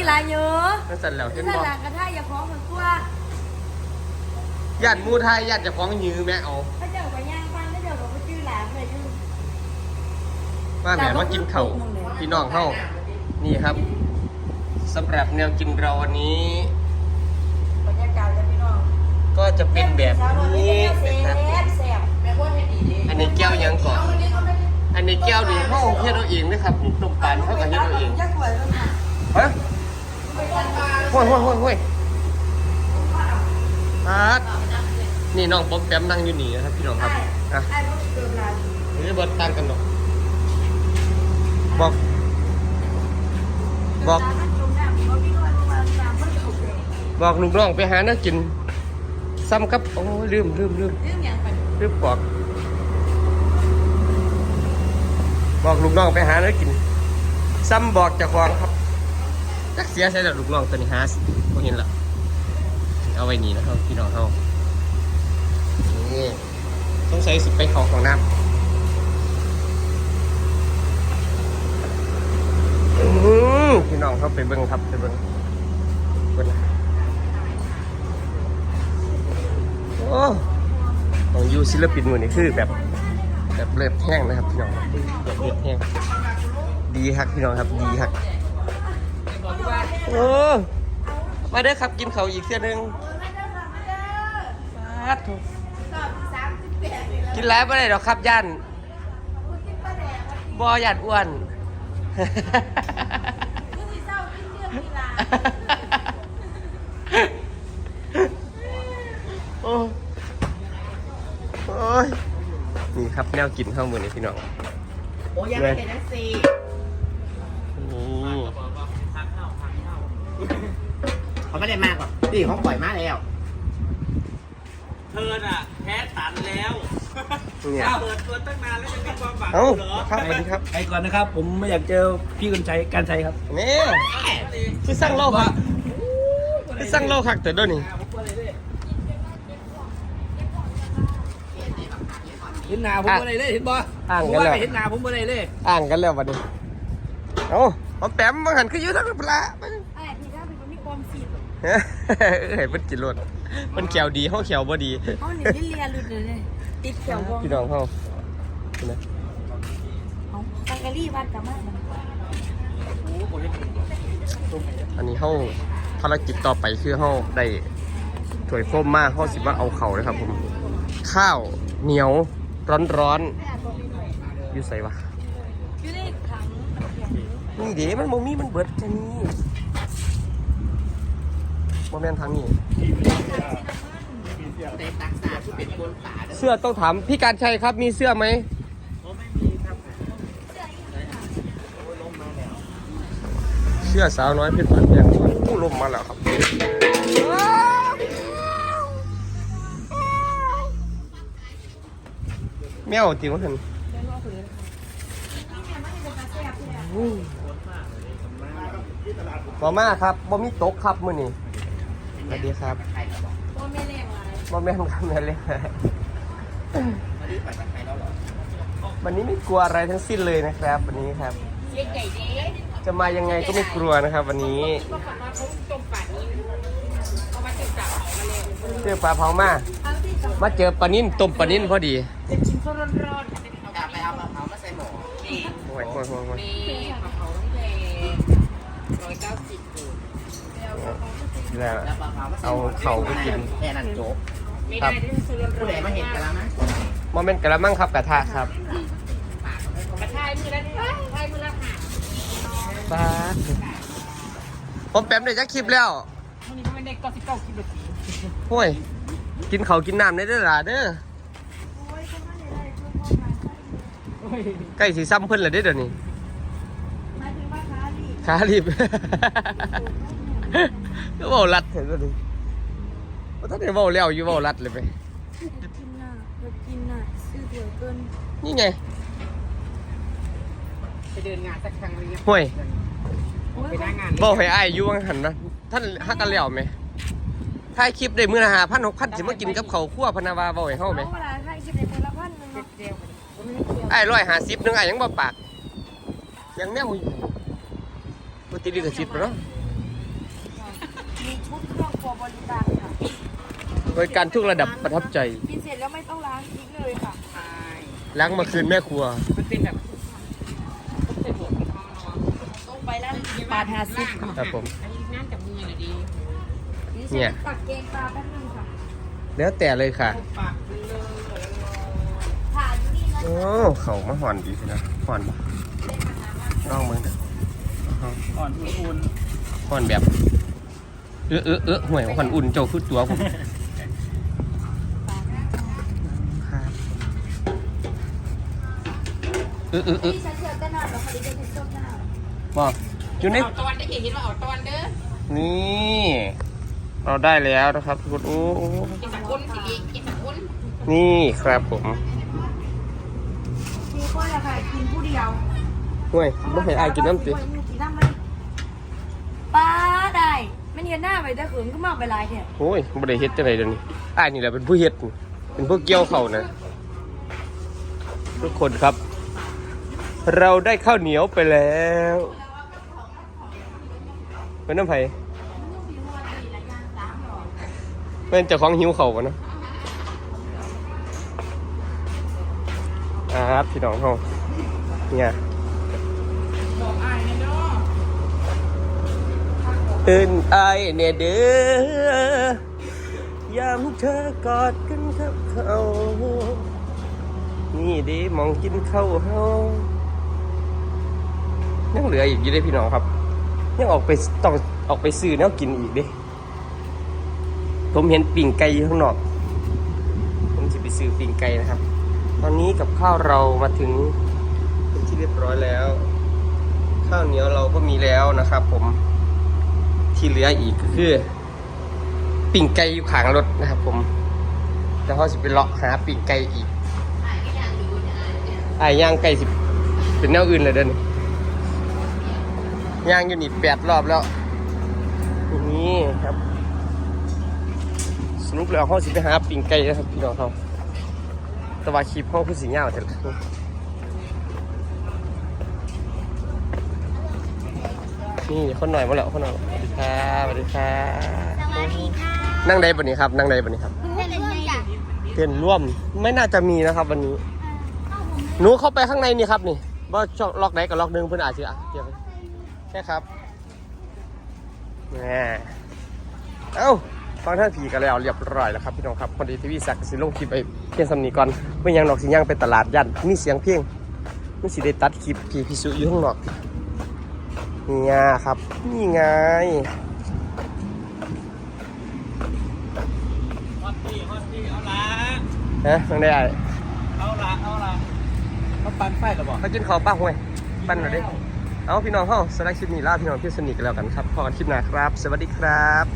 นี่ลายเยอะนั่นสั่นแล้วเห็นถ้าบ่หลังกระทะอย่าพร้อมเหมือนตัวญาติหมูไทยญาติเจะฟ้าของยื้อแม่เอาถ้าเจ้ากับย่างฟังถ้าเจ้ากับชื่อหลานเลยชื่อว่าแม่มากินข้าวพี่น้องเฮานี่ครับสำหรับแนวกินเราวันนี้ บรรยากาศจะพี่น้องก็จะเป็นแบบนี้แซ่นะครับบแซ่บอันนี้แก้วยังก่อน อันนี้แก้วนี่เขาเฮ็ดเอาเองนะครับนี่ต้มปลาเขาก็เฮ็ดเอาเอง ยักษ์สวยเลย ค่ะฮะห้วยห้วยห้วยห้วยอาดนี่น้องป๊อมแปมนั่งอยู่นี่นะครับพี่น้องครับอะไอ้พวกเกิดร้านนี่เบิดตั้งกันดอกบอกบอกร้านจมน้ำเขาพี่น้อยมาตามเพื่อนถูกเลยบอกลูกน้องไปหาเนื้อกิน ซ้ำครับโอ้ยลืมลืมลืมเรื่องอย่างไปลืมบอกบอกลูกน้องไปหาเนื้อกิน ซ้ำบอกเจ้าของครับ จักเสียใช่แล้วลูกน้องตัวนี้หาพวกเห็นละเอาไว้นี่นะครับพี่น้องเขานี่ต้องใช้สิไปเขาของน้ำอื้อหือพี่น้องเขาไปเบิ้งครับไปเบิ้งเบิ้งนะโอ้ของยูศิลปินมือนี่คือแบบแบบเลือดแห้งนะครับพี่น้องแบบเลือดแห้งดีครับพี่น้องครับดีครั บโอ้มาเด้อครับกินเขาวอีกเสียหนึ่งฟาดโถ่กินแล้วไม่ได้หรอกครับย่านบอหยาดอ้วน โอ้โอ้ยนี่ครับแนวกินข้าวมือนี่พี่น้อง โอ้ยยังไม่เป็นนักซี เขาไม่ได้มากหรอกนี่เขาปล่อยมาแล้วเธอน่ะแพ้ตันแล้วเนี่ยเปิดตัวตั้งนานแล้วยังมีความหวังเอ้าเหรอครับสวัสดีครับไปก่อนนะครับ ผมไม่อยากเจอพี่กันชัยการชัยครับนี่คือสั่งเหล้าครับคือสั่งเหล้าคักแต่เด้วยวนี่เห็นหน้าผมบ่ได้เลยเห็นบ่อ่างผมกันว่าแล้วไปเห็นหน้าผมบ่ได้เลยอ่างกันแล้ววันนี้เอ้าผมแปมบางหันคืออยู่ทั้งปลาไอ้ เฮ้ยเฮ้ยมันกินรสมันเขียวดีเขาเขียวบ่ดีเขาหนีได้เรียนหลุดเลยเนี่ยติดเขียววงพี่น้องเขาเห็นไหมเขาสังกะรีวัดกับมาอันนี้เขาภารกิจต่อไปคือเขาได้ถ้วยโฟมมาเขาสิว่าเอาเข่าเลยครับผม ข้าวเหนียวร้อนร้อนๆอยู่ใส่วะอยู่ในถัง นี่เดี๋มันโมมี่มันเบิดแค่นี้ โมแมนทางนี้เต็มตักษาที่เป็นคนป่าเด้อเสื้อต้องถามพี่การชัยครับมีเสื้อไหมเสื้อสาวน้อยเพชรบันแดงผู้ลมมาแล้วครับแมวจริงวะเห็นบอมาครับบอมีโต๊ะครับมือนี่ สวัสดีครับใครเหรอบอกตัวไม่แรงไรบอแม่นครับแม่นเลยวันนี้ปล่อยจากใครแล้วเหรอวันนี้ไม่กลัวอะไรทั้งสิ้นเลยนะครับ วันนี้ครับ เลี้ยงไก่ดีจะมายังไงก็ไม่กลัวนะครับ วันนี้ก็ฝันว่าเขาจมป่านี้เขามาถึงจับเขามาเลยเจอปลาเผามา เอาที่สองมาเจอปลานิ่นต้มปลานิ่นพอดีจะกินข้าวร้อนๆกลับไปเอามะพร้าวมาใส่หม้อนี่โอ้ยโอ้ยโอ้ยโอ้ยมีมะพร้าวต้องเพลร้อยเก้าสิบคูณแล้วแล้ว มะพร้าวมาใส่เอาหม้อเข่าไปกินแค่นั้นจบครับผู้ใดมาเห็นกันแล้วนะโมเมนต์กระมังครับกระทะครับกระชายมือละชายมือละหาปลาผมแป๊มเลยจะคลิปแล้ววันนี้เป็นเด็กก็สิบเก้าคิดแบบนี้ห้วยกินเขาวกินน้ำได้เด้อล่ะเด้อใกล้สีซ้ำเพิ่นเลยเด้อเดี๋ยวนี้หมายถึงว่าค้าลีขารีบ ก็เบารัดเห็นบ่ดิว่าถ้าเดี๋ยวเบาแล้วอยู่เบารัดเลยไปอยากกินน่ะอยากกินน่ะซื้อถั่วเกินนี่ไงไปเดินงานสักครั้งนึงห่วยไปหน้างานบอกให้อายอยู่วังหันนะท่านฮักกันแล้วไหมถ่ายคลิปได้มื้อละห้าพันหกพันสิมากินกับเขาวคั่วพะนาวาบอกให้เฮาไหมเวลาให้คิดในคนละพันหนึงเนาะเดียวไอ้ร้อยห้าสิบนึงไอ้ยังบ่ปากยังแนวอยู่ปฏิริกสิทธิ์ปะเนาะ มีชุดเครื่องครัวบริการค่ะบริการทุกระดับประทับใจ กินเสร็จแล้วไม่ต้องล้างทิ้งเลยค่ะ ใช่ล้างมาคืนแม่ครัว มันเป็นแบบใส่หมวกของเขาเนาะต้องไปแล้วบาทห้าสิบครับผม อันนี้น่าจะมือหน่อยดีเนี่ย ตักเกงปลาแป๊บนึงค่ะแล้วแต่เลยค่ะ ปากเลยผ่านที่นี่นะโอ้เขามาหอนดีสินะหอนปะลองมึงเถอะอ่อนอุ่นหอนแบบ เออเออเออห่วยหอนอุ่นโจคือตัวผมเออเออเออที่ฉันเชื่อก็นานแล้วค่ะดิฉันเป็นส้มหน้าบอกอยู่ในเอาตอนได้เห็นว่าเอาตอนเด้อนี่ เราได้แล้วนะครับทุกคนโอ้โอ้กินสักคนสิกินสักคนนี่ครับผมมีคนละค่ะกินผู้เดียวห่วยไม่เห็นอายกินน้ำติกินน้ำมันป้า ได้ไม่เนียนหน้าไปแต่เขินก็มากไปลายเนี่โอ้ยบ่ได้เฮ็ดจังไดเดี๋ยวนี้อ้ายนี่แหละเป็นผู้เฮ็ดเป็นผู้เกี่ยวเขานะ ทุกคนครับ เราได้ข้าวเหนียวไปแล้วเป็นน้ำไผ่เป็นเจ้าของหิวเข่าวะเนาะอ่าครับพี่น้องเขาเนี่ย บอกอายเลยเนาะ ตื่นอายเนี่ยเด้อยามเธอกอดกันกับเขานี่เดิมองกินข้าวเฮายังเหลืออีกอยู่เด้พี่น้องครับ ยังออกไปต้องออกไปซื้อแนวกินอีกเด้ผมเห็นปิ่งไก่อยู่ข้างนอก ผมจะไปซื้อปิ่งไก่นะครับ ตอนนี้กับข้าวเรามาถึงเป็นที่เรียบร้อยแล้ว ข้าวเหนียวเราก็มีแล้วนะครับ ผม ที่เหลืออีกก็คือปิ่งไก่อยู่ขางรถนะครับผมแล้วเขาจะไปเลาะหาปิ่งไก่อีกไอ้ยย่างไก่สิเป็นแนวอื่นเลยเดินย่างอยู่นี่แปดรอบแล้วนี่ครับ สรุปแล้วเขาสิไปหาปิ่งไก่นะครับพี่น้องเขาแต่ว่าคลิปเขาคือสีเงาแต่ละ นี่คนหน่อยมาแล้วคนหน่อยสวัสดีครับสวัสดีครับสวัสดีค่ะนั่งได้ปะนี้ครับ นั่งได้ปะนี้ครับเพื่อนร่วมจ้ะเพื่อนร่วมไม่น่าจะมีนะครับ วันนี้หนูเข้าไปข้างในนี่ครับนี่ว่าช่องล็อกไหนกับล็อกหนึงเพื่อนอาจจะอะเกี่ยวกันใช่ครับแหมเอ้าฟังท่านผีกันแล้วเรียบร้อยแล้วครับพี่น้องครับพอดีทีวีสักดิ์สิลงคลิปไปเพียงสำนีก่อนไม่ยังดอกสิยังไปตลาดยันมีเสียงเพลงไม่สิได้ตัดคลิปพี่พิสุอยู่ข้างนอก นี่ไงครับ นี่ไงฮอตตี้ฮอตตี้เอาละนะนั่งได้ไอ้เอาละเอาละเขาปันไฟหรอบอกเขากินข้าวป้าห่วยปั้นหน่อยดิเอาพี่น้องเข้าสำหรับคลิปนี้ลาพี่น้องเพื่อนสนิทกันแล้วกันครับพอกันคลิปหน้าครับ สวัสดีครับ